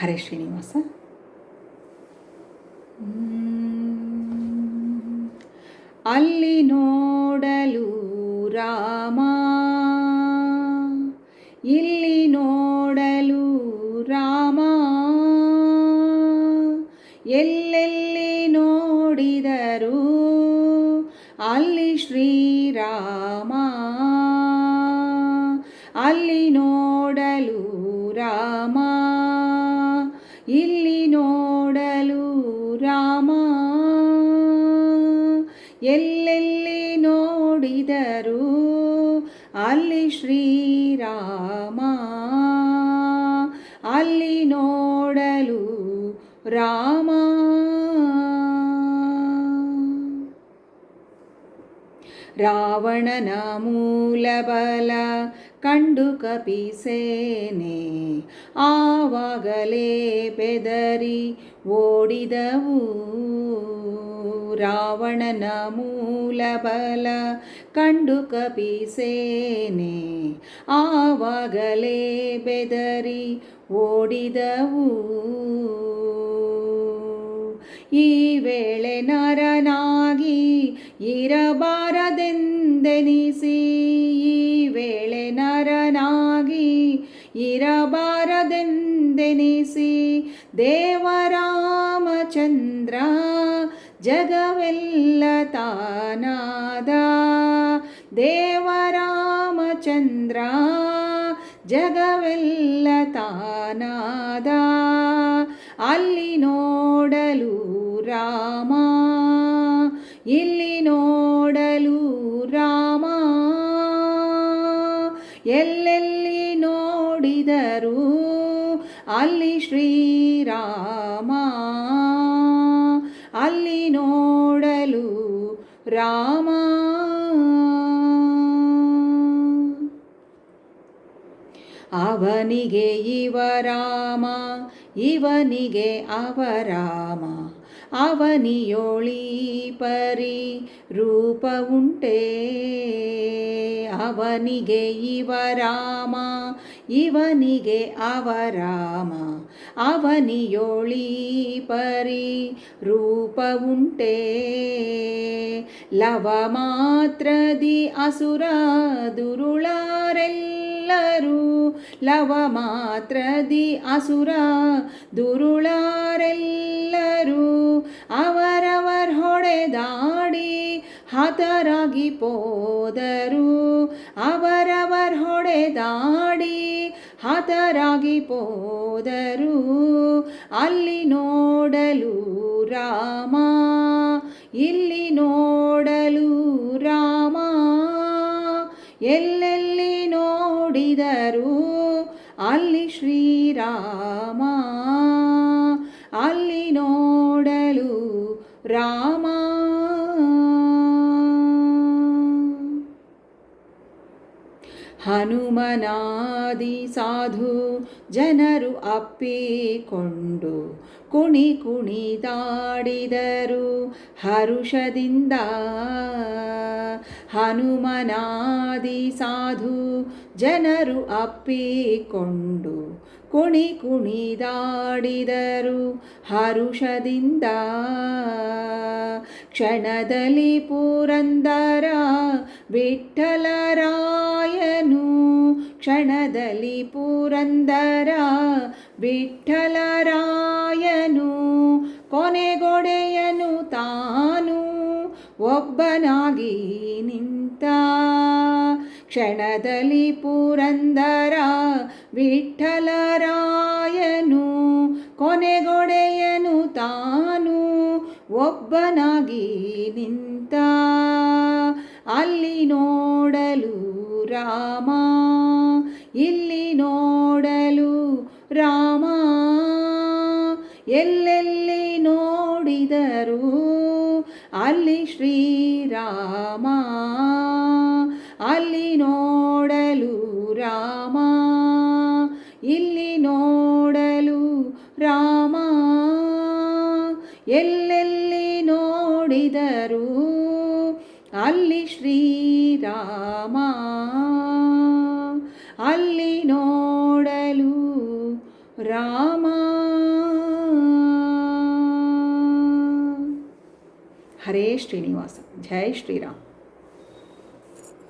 ಹರೇ ಶ್ರೀನಿವಾಸ. ಅಲ್ಲಿ ನೋಡಲು ರಾಮ. ಇಲ್ಲಿ ನೋಡಲು ರಾಮ. ಎಲ್ಲೆಲ್ಲಿ ನೋಡಿದರು ಅಲ್ಲಿ ಶ್ರೀರಾಮ. ಅಲ್ಲಿ ನೋಡಲು ಇಲ್ಲಿ ನೋಡಲು ರಾಮ. ಎಲ್ಲೆಲ್ಲಿ ನೋಡಿದರು ಅಲ್ಲಿ ಶ್ರೀರಾಮ. ಅಲ್ಲಿ ನೋಡಲು ರಾಮ. ರಾವಣನ ಮೂಲಬಲ ಕಂಡು ಕಪಿಸೇನೆ. ಆವಾಗಲೇ ಬೆದರಿ ಓಡಿದವು. ರಾವಣನ ಮೂಲಬಲ ಕಂಡು ಕಪಿಸೇನೆ. ಆವಾಗಲೇ ಬೆದರಿ ಓಡಿದವು. ಈ ವೇಳೆ ನರನಾಗಿ ಇರಬಾರದೆಂದೆನಿಸಿ ಈ ವೇಳೆ ನರನಾಗಿ ಇರಬಾರದೆಂದೆನಿಸಿ ದೇವರಾಮಚಂದ್ರ ಜಗವೆಲ್ಲ ತಾನಾದ ದೇವರಾಮಚಂದ್ರ ಜಗವೆಲ್ಲ ತಾನಾದ ಅಲ್ಲಿ ನೋಡಲು ರಾಮ ಇಲ್ಲಿ ಎಲ್ಲೆಲ್ಲಿ ನೋಡಿದರು ಅಲ್ಲಿ ಶ್ರೀರಾಮ, ಅಲ್ಲಿ ನೋಡಲು ರಾಮ. ಅವನಿಗೆ ಇವರಾಮ ಇವನಿಗೆ ಅವರಾಮ ಅವನಿಯೋಳಿ ಪರಿ ರೂಪ ಉಂಟೆ. ಅವನಿಗೆ ಇವರಾಮ ಇವನಿಗೆ ಅವರಾಮ ಅವನಿಯೋಳಿ ಪರಿ ರೂಪ ಉಂಟೆ ಲವ ಮಾತ್ರದಿ ಅಸುರ ದುರುಳಾರೆಲ್ಲರೂ. ಲವ ಮಾತ್ರದಿ ಅಸುರ ದುರುಳಾರೆಲ್ಲರೂ. ಅವರವರ ಹೊಡೆದಾಡಿ ಹತರಾಗಿ ಪೋದರು. ಅವರವರ್ ಹೊಡೆದಾಡಿ ಹತರಾಗಿ ಪೋದರು. ಅಲ್ಲಿ ನೋಡಲು ರಾಮ, ಇಲ್ಲಿ ನೋಡಲು ರಾಮ. ಎಲ್ಲೆಲ್ಲಿ ನೋಡಿದರು ಅಲ್ಲಿ ಶ್ರೀರಾಮ, ಅಲ್ಲಿ ನೋಡಲು ರಾಮ. ಹನುಮನಾದಿ ಸಾಧು ಜನರು ಅಪ್ಪಿಕೊಂಡು ಕುಣಿ ಕುಣಿದಾಡಿದರು ಹರುಷದಿಂದ. ಹನುಮನಾದಿ ಸಾಧು ಜನರು ಅಪ್ಪಿಕೊಂಡು ಕುಣಿ ಕುಣಿದಾಡಿದರು ಹರುಷದಿಂದ. ಕ್ಷಣದಲ್ಲಿ ಪುರಂದರ ವಿಠಲರಾಯನು, ಕ್ಷಣದಲ್ಲಿ ಪುರಂದರ ವಿಠಲರಾಯನು, ಕೊನೆಗೊಡೆಯನು ತಾನು ಒಬ್ಬನಾಗಿ ನಿಂತ ಕ್ಷಣದಲ್ಲಿ ಪುರಂದರ ವಿಠಲರಾಯನು, ಕೊನೆಗೊಡೆಯನು ತಾನು ಒಬ್ಬನಾಗಿ ನಿಂತ. ಅಲ್ಲಿ ನೋಡಲು ರಾಮ, ಇಲ್ಲಿ ನೋಡಲು ರಾಮ. ಎಲ್ಲೆಲ್ಲಿ ನೋಡಿದರು ಅಲ್ಲಿ ಶ್ರೀರಾಮ. ಅಲ್ಲಿ ನೋಡಲು ರಾಮ, ಇಲ್ಲಿ ನೋಡಲು ರಾಮ. ಎಲ್ಲೆಲ್ಲಿ ನೋಡಿದರು ಅಲ್ಲಿ ಶ್ರೀರಾಮ, ಅಲ್ಲಿ ನೋಡಲು ರಾಮ. ಹರೇ ಶ್ರೀನಿವಾಸ, ಜೈ ಶ್ರೀರಾಮ್.